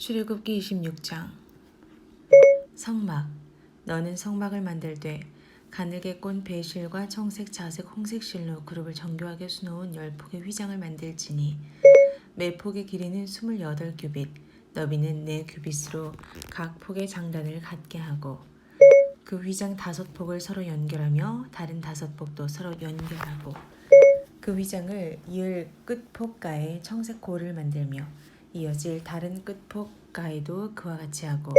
출애굽기 26장. 성막. 너는 성막을 만들되 가늘게 꼰 배실과 청색, 자색, 홍색 실로 그룹을 정교하게 수놓은 열 폭의 휘장을 만들지니 매 폭의 길이는 28규빗 너비는 4규빗으로 각 폭의 장단을 갖게 하고 그 휘장 다섯 폭을 서로 연결하며 다른 다섯 폭도 서로 연결하고 그 휘장을 이을 끝폭가에 청색 고를 만들며 이어질 다른 끝폭 가에도 그와 같이 하고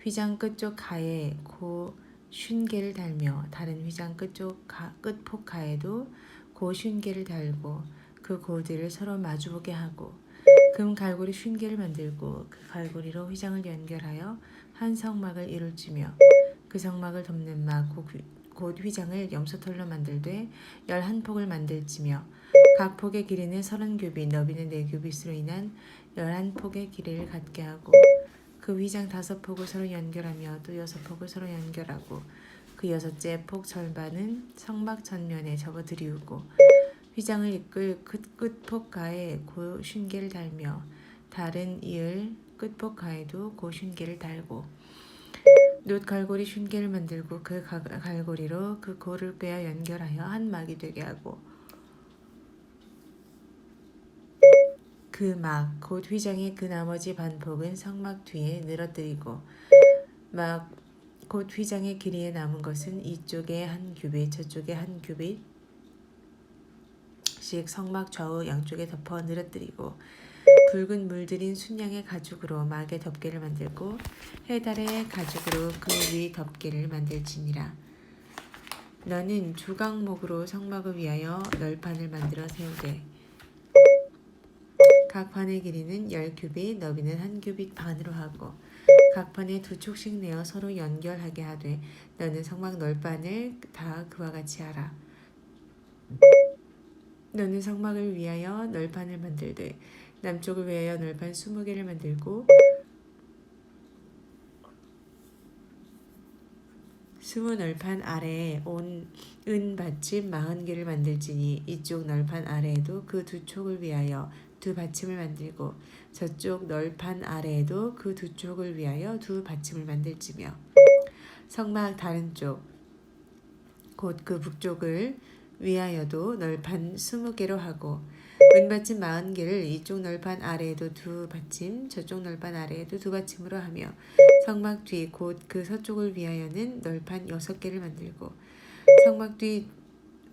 휘장 끝쪽 가에 고 쉰개를 달며 다른 휘장 끝쪽 가, 끝폭 가에도 고 쉰개를 달고 그 고들을 서로 마주보게 하고 금 갈고리 쉰개를 만들고 그 갈고리로 휘장을 연결하여 한 성막을 이룰지며 그 성막을 덮는 막곧 휘- 곧 휘장을 염소털로 만들되 열한 폭을 만들지며 각 폭의 길이는 서른 규빗 너비는 네 규빗으로 인한 열한 폭의 길이를 갖게 하고 그 휘장 다섯 폭을 서로 연결하며 또 여섯 폭을 서로 연결하고 그 여섯째 폭 절반은 성막 전면에 접어들이우고 휘장을 이끌 끝 끝폭 가에 고 쉰개를 달며 다른 이을 끝폭 가에도 고 쉰개를 달고 놋 갈고리 쉰개를 만들고 그 가- 갈고리로 그 고를 꿰어 연결하여 한 막이 되게 하고 그 막 곧 휘장의 그 나머지 반폭은 성막 뒤에 늘어뜨리고 막 곧 휘장의 길이에 남은 것은 이쪽에 한 규빗 저쪽에 한 규빗 씩 성막 좌우 양쪽에 덮어 늘어뜨리고 붉은 물들인 순양의 가죽으로 막의 덮개를 만들고 해달의 가죽으로 그 위 덮개를 만들지니라. 너는 주각목으로 성막을 위하여 널판을 만들어 세우되 각 판의 길이는 열 규빗, 너비는 한 규빗 반으로 하고 각 판에 두 촉씩 내어 서로 연결하게 하되 너는 성막 널판을 다 그와 같이 하라. 너는 성막을 위하여 널판을 만들되 남쪽을 위하여 널판 스무 개를 만들고 스무 널판 아래에 온 은 받침 마흔 개를 만들지니 이쪽 널판 아래에도 그 두 촉을 위하여 두 받침을 만들고 저쪽 널판 아래에도 그 두 쪽을 위하여 두 받침을 만들지며 성막 다른 쪽 곧 그 북쪽을 위하여도 널판 스무 개로 하고 은받침 마흔 개를 이쪽 널판 아래에도 두 받침 저쪽 널판 아래에도 두 받침으로 하며 성막 뒤 곧 그 서쪽을 위하여는 널판 여섯 개를 만들고 성막 뒤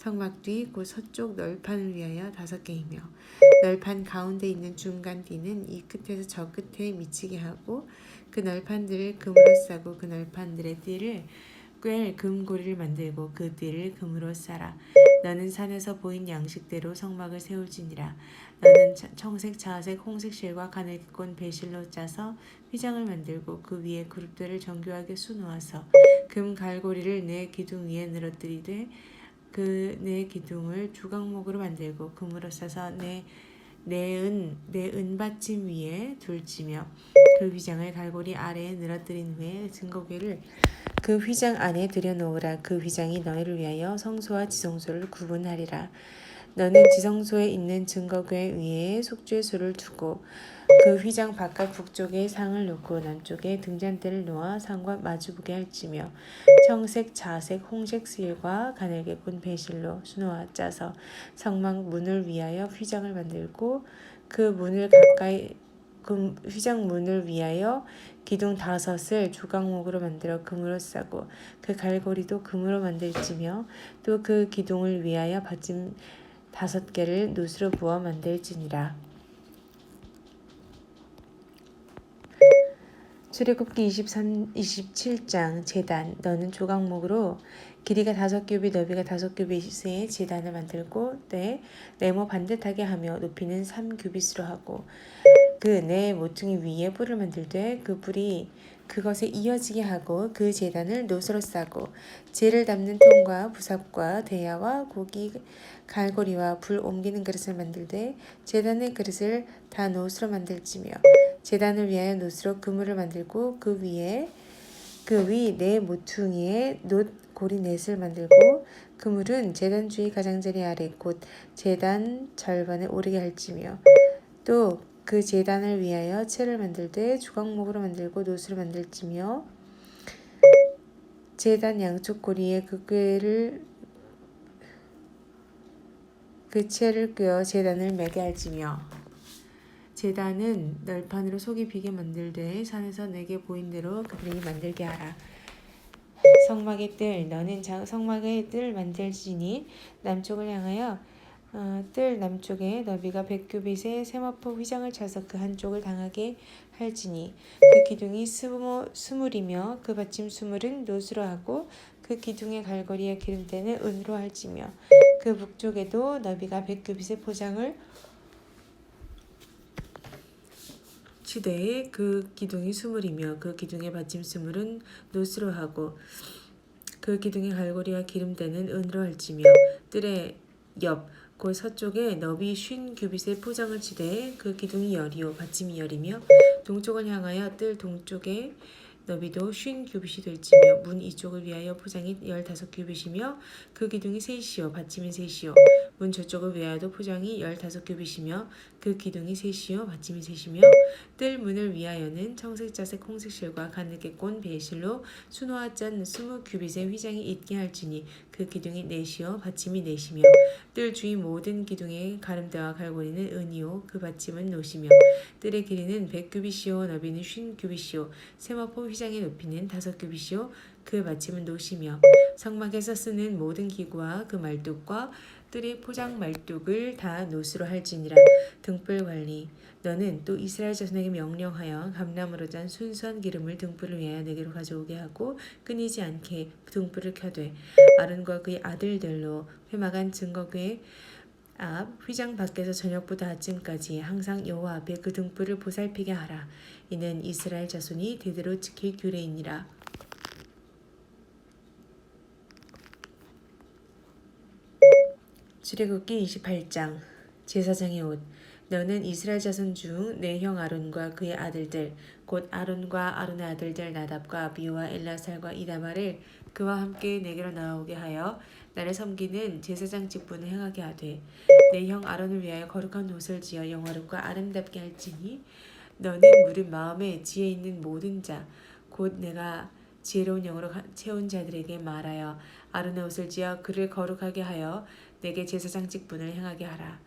성막 뒤 곧 서쪽 널판을 위하여 다섯 개이며 널판 가운데 있는 중간 띠는 이 끝에서 저 끝에 미치게 하고 그 널판들을 금으로 싸고 그 널판들의 띠를 꿰 금고리를 만들고 그 띠를 금으로 싸라. 너는 산에서 보인 양식대로 성막을 세울지니라. 너는 차- 청색, 자색, 홍색 실과 가늘꼰 배실로 짜서 휘장을 만들고 그 위에 그룹들을 정교하게 수놓아서 금 갈고리를 내 기둥 위에 늘어뜨리되 그 내 기둥을 주각목으로 만들고 금으로 싸서 내 내은 내 은 받침 위에 둘지며 그 휘장을 갈고리 아래에 늘어뜨린 후에 증거궤를 그 휘장 안에 들여놓으라. 그 휘장이 너희를 위하여 성소와 지성소를 구분하리라 너는 지성소에 있는 증거궤 위에 속죄소를 두고 그 휘장 바깥 북쪽에 상을 놓고 남쪽에 등잔대를 놓아 상과 마주보게 할지며 청색, 자색, 홍색 실과 가늘게 꼰 배실로 수놓아 짜서 성막 문을 위하여 휘장을 만들고 그 문을 가까이 그 휘장 문을 위하여 기둥 다섯을 조각목으로 만들어 금으로 싸고 그 갈고리도 금으로 만들지며 또 그 기둥을 위하여 받침 다섯 개를 놋으로 부어 만들지니라. 출애굽기 23, 27장 제단 너는 조각목으로 길이가 다섯 규빗 너비가 다섯 규빗의 제단을 만들고 때 네모 반듯하게 하며 높이는 3규빗으로 하고 그내 모퉁이 위에 뿔을 만들되 그 뿔이 그것에 이어지게 하고 그 재단을 노수로 싸고 재를 담는 통과 부삽과 대야와 고기 갈고리와 불 옮기는 그릇을 만들되 재단의 그릇을 다 노수로 만들지며 재단을 위하여 노수로 그물을 만들고 그 위에 그 위 네 모퉁이에 놋 고리 넷을 만들고 그물은 재단 주위 가장자리 아래 곧 재단 절반에 오르게 할지며 또 그 재단을 위하여 채를 만들되 주광목으로 만들고 노수로 만들지며 재단 양쪽 고리에 그 꾀를 그 채를 꿰어 재단을 매게 할지며 재단은 널판으로 속이 비게 만들되 산에서 내게 보인 대로 그들이 만들게 하라. 성막의 뜰 너는 장, 성막의 뜰 만들지니 남쪽을 향하여 어, 뜰 남쪽에 너비가 백규빗의 세마포 휘장을 쳐서 그 한쪽을 당하게 할지니 그 기둥이 스무, 스물이며 그 받침 스물은 노수로 하고 그 기둥의 갈고리에 기름때는 은으로 할지며 그 북쪽에도 너비가 백규빗의 포장을 치되 그 기둥이 스물이며 그 기둥의 받침 스물은 노수로 하고 그 기둥의 갈고리와 기름때는 은으로 할지며 뜰의 옆 곧 서쪽에 너비 쉰 규빗의 포장을 치되 그 기둥이 열이요 받침이 열이며 동쪽을 향하여 뜰 동쪽에 너비도 쉰 규빗이 될지며 문 이쪽을 위하여 포장이 열다섯 규빗이며 그 기둥이 셋이요 받침이 셋이요. 문 저쪽을 위하여도 포장이 열다섯 규빗이며 그 기둥이 셋이요? 받침이 셋이며 뜰 문을 위하여는 청색 자색 홍색 실과 가늘게 꼰 배실로 수놓아 짠 스무 규빗의 휘장이 있게 할지니 그 기둥이 넷이요? 받침이 넷이며 뜰 주위 모든 기둥의 가름대와 갈고리는 은이요? 그 받침은 노시며 뜰의 길이는 백 규빗이요? 너비는 쉰 규빗이요? 세마포 휘장의 높이는 다섯 규빗이요? 그 받침은 노시며 성막에서 쓰는 모든 기구와 그 말뚝과 뜰의 포장 말뚝을 다 노수로 할지니라 등불 관리 너는 또 이스라엘 자손에게 명령하여 감람으로 짠 순수한 기름을 등불을 위하여 내게로 가져오게 하고 끊이지 않게 등불을 켜되 아론과 그의 아들들로 회막한 증거궤 앞 휘장 밖에서 저녁부터 아침까지 항상 여호와 앞에 그 등불을 보살피게 하라. 이는 이스라엘 자손이 대대로 지킬 규례이니라. 출애굽기 28장 제사장의 옷. 너는 이스라엘 자손 중 내 형 아론과 그의 아들들 곧 아론과 아론의 아들들 나답과 아비오와 엘라살과 이다말을 그와 함께 내게로 나오게 하여 나를 섬기는 제사장 직분을 행하게 하되 내 형 아론을 위하여 거룩한 옷을 지어 영화롭고 아름답게 할지니 너는 무릇 마음에 지혜 있는 모든 자 곧 내가 지혜로운 영으로 가- 채운 자들에게 말하여 아론의 옷을 지어 그를 거룩하게 하여 내게 제사장 직분을 행하게 하라.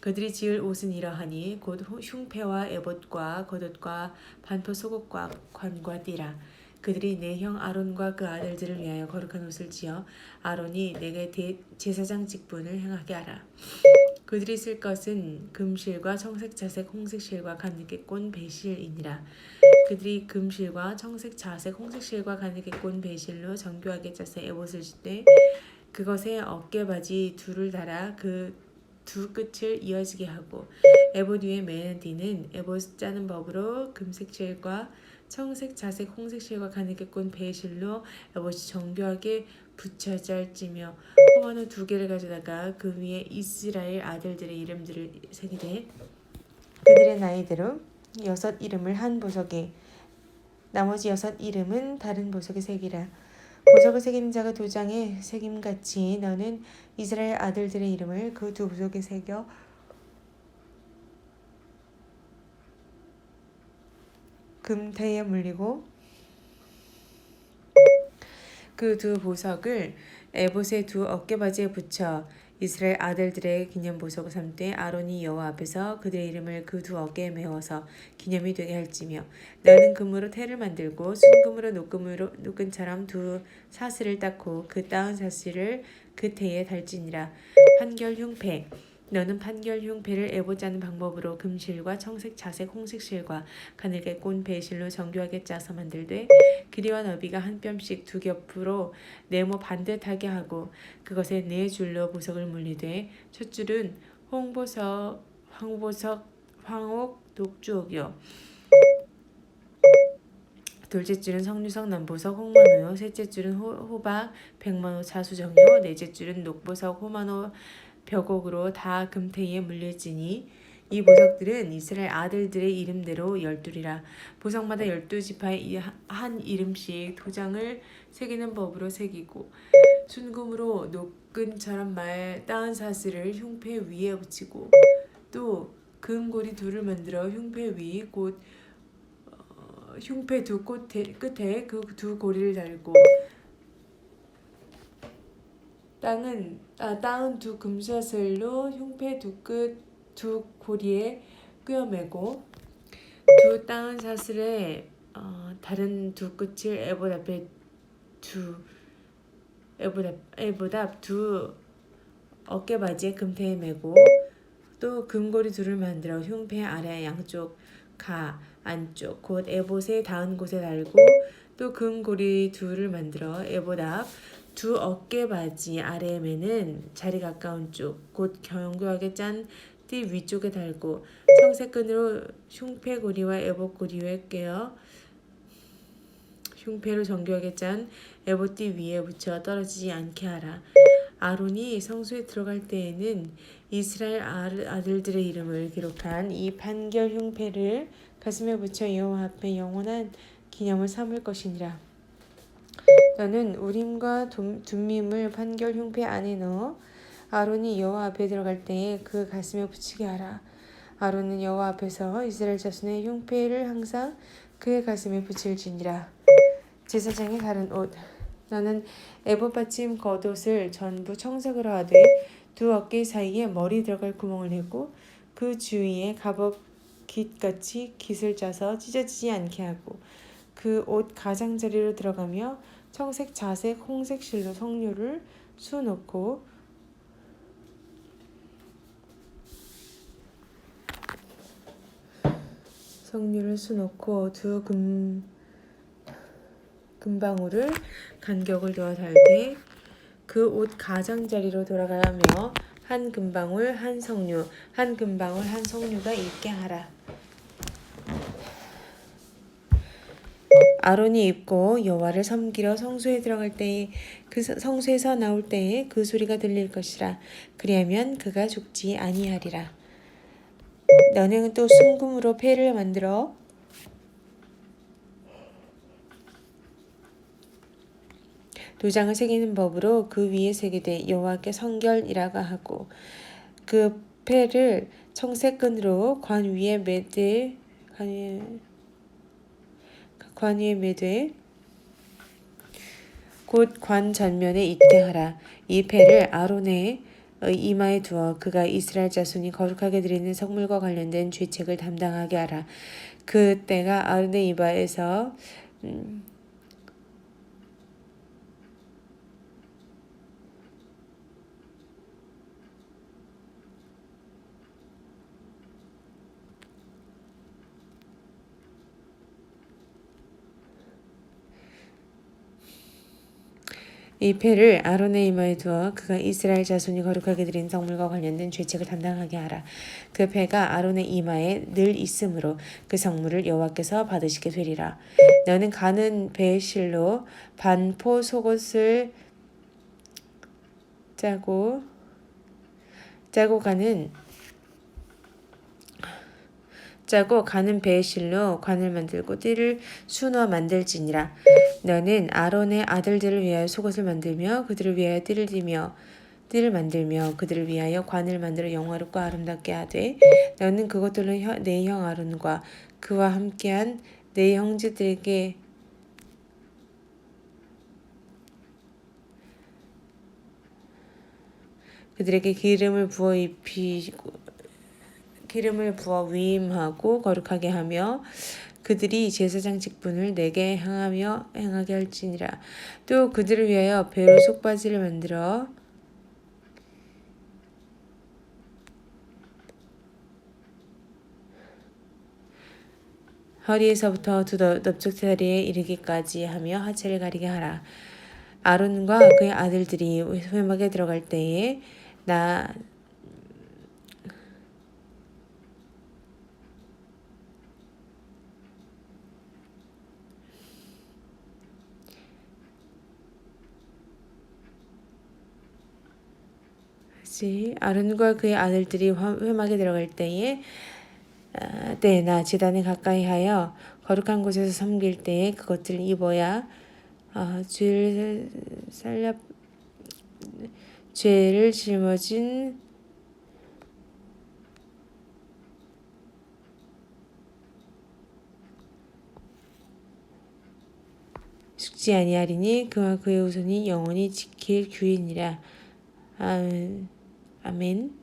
그들이 지을 옷은 이러하니 곧 후- 흉패와 에봇과 겉옷과 반포 속옷과 관과 띠라. 그들이 내 형 아론과 그 아들들을 위하여 거룩한 옷을 지어 아론이 내게 대, 제사장 직분을 행하게 하라. 그들이 쓸 것은 금실과 청색 자색 홍색 실과 가늘게 꼰 배실이니라. 그들이 금실과 청색 자색 홍색 실과 가늘게 꼰 배실로 정교하게 짜서 에봇을 짓되 그것에 어깨바지 둘을 달아 그 두 끝을 이어지게 하고 에봇 위에 매는 띠는 에봇 짜는 법으로 금색 실과 청색, 자색, 홍색 실과 가늘게 꼰 배실로 에봇이 정교하게 붙여 짤지며 홍원호 두 개를 가져다가 그 위에 이스라엘 아들들의 이름들을 새기되 그들의 나이대로 여섯 이름을 한 보석에 나머지 여섯 이름은 다른 보석에 새기라. 보석을 새긴 자가 두 장에 새김같이 너는 이스라엘 아들들의 이름을 그 두 보석에 새겨 금태에 물리고 그 두 보석을 에봇의 두 어깨바지에 붙여 이스라엘 아들들의 기념 보석을 삼되 아론이 여호와 앞에서 그들의 이름을 그 두 어깨에 메워서 기념이 되게 할지며 나는 금으로 태를 만들고 순금으로 녹금으로 녹근처럼 두 사슬을 닦고 그 따은 사슬을 그 태에 달지니라. 판결 흉패 너는 판결 흉패를 애보자는 방법으로 금실과 청색 자색 홍색 실과 가늘게 꼰 배실로 정교하게 짜서 만들되 길이와 너비가 한 뼘씩 두 겹으로 네모 반듯하게 하고 그것에 네 줄로 보석을 물리되 첫 줄은 홍보석 황보석 황옥 녹주옥이요. 둘째 줄은 성류석, 남보석, 홍만호요. 셋째 줄은 호, 호박, 백만호, 자수정이요. 넷째 줄은 녹보석, 호만호, 벽옥으로 다 금태에 물릴지니 이 보석들은 이스라엘 아들들의 이름대로 열둘이라. 보석마다 열두 지파의 한 이름씩 도장을 새기는 법으로 새기고 순금으로 노끈처럼 말 따은 사슬을 흉패 위에 붙이고 또 금고리 둘을 만들어 흉패 위곧 어, 흉패 두 끝에, 끝에 그 두 고리를 달고 땅은 아, 따은 두 금사슬로 흉패 두 끝 두 고리에 꿰어매고 두 따은 사슬에 어, 다른 두 끝을 에봇 앞에 두 에봇 앞, 에봇 앞두 어깨바지에 금태에 매고 또 금고리 둘을 만들어 흉패 아래 양쪽 가 안쪽 곧 에봇의 닿은 곳에 달고 또 금고리 둘을 만들어 에봇 앞 두 어깨 바지 아래에 매는 자리 가까운 쪽 곧 견고하게 짠 띠 위쪽에 달고 청색끈으로 흉패 고리와 에봇 고리에 꿰어 흉패로 정교하게 짠 에봇띠 위에 붙여 떨어지지 않게 하라. 아론이 성소에 들어갈 때에는 이스라엘 아들들의 이름을 기록한 이 판결 흉패를 가슴에 붙여 여호와 앞에 영원한 기념을 삼을 것이니라. 너는 우림과 둠밈을 판결 흉패 안에 넣어 아론이 여호와 앞에 들어갈 때에 그 가슴에 붙이게 하라. 아론은 여호와 앞에서 이스라엘 자손의 흉패를 항상 그의 가슴에 붙일지니라. 제사장의 다른 옷 너는 에봇 받침 겉옷을 전부 청색으로 하되 두 어깨 사이에 머리 들어갈 구멍을 내고 그 주위에 갑옷 깃같이 깃을 짜서 찢어지지 않게 하고 그 옷 가장자리로 들어가며 청색, 자색, 홍색 실로 석류를 수놓고 석류를 수놓고 두 금, 금방울을 간격을 두어 달되 그 옷 가장자리로 돌아가며 한 금방울 한 석류 한 금방울 한 석류가 있게 하라. 아론이 입고 여호와를 섬기러 성소에 들어갈 때에 그 성소에서 나올 때에 그 소리가 들릴 것이라 그리하면 그가 죽지 아니하리라. 너는 또 순금으로 패를 만들어 도장을 새기는 법으로 그 위에 새기되 여호와께 성결이라고 하고 그 패를 청색끈으로 관 위에 매되 관 위에 관 위에 매되 곧 관 전면에 있게 하라. 이 패를 아론의 이마에 두어 그가 이스라엘 자손이 거룩하게 드리는 성물과 관련된 죄책을 담당하게 하라. 그 때가 아론의 이마에서 음, 이 패를 아론의 이마에 두어 그가 이스라엘 자손이 거룩하게 드린 성물과 관련된 죄책을 담당하게 하라. 그 패가 아론의 이마에 늘 있으므로 그 성물을 여호와께서 받으시게 되리라. 너는 가는 배의 실로 반포 속옷을 짜고 짜고 가는 짜고 가는 배의 실로 관을 만들고 띠를 수놓아 만들지니라. 너는 아론의 아들들을 위하여 속옷을 만들며 그들을 위하여 띠를 띠며 띠를 만들며 그들을 위하여 관을 만들어 영화롭고 아름답게 하되 너는 그것들로 내 형 아론과 그와 함께한 내 형제들에게 그들에게 기름을 부어 입히고 기름을 부어 위임하고 거룩하게 하며 그들이 제사장 직분을 내게 행하며 행하게 할지니라. 또 그들을 위하여 배로 속바지를 만들어 허리에서부터 두 넓적다리에 이르기까지 하며 하체를 가리게 하라. 아론과 그의 아들들이 회막에 들어갈 때에 나 시 아론과 그의 아들들이 화- 회막에 들어갈 때에 아, 때나 제단에 가까이 하여 거룩한 곳에서 섬길 때에 그것들을 입어야 아, 죄를 살려 죄를 짊어진 죽지 아니하리니 그와 그의 후손이 영원히 지킬 규인이라 아멘. 아멘.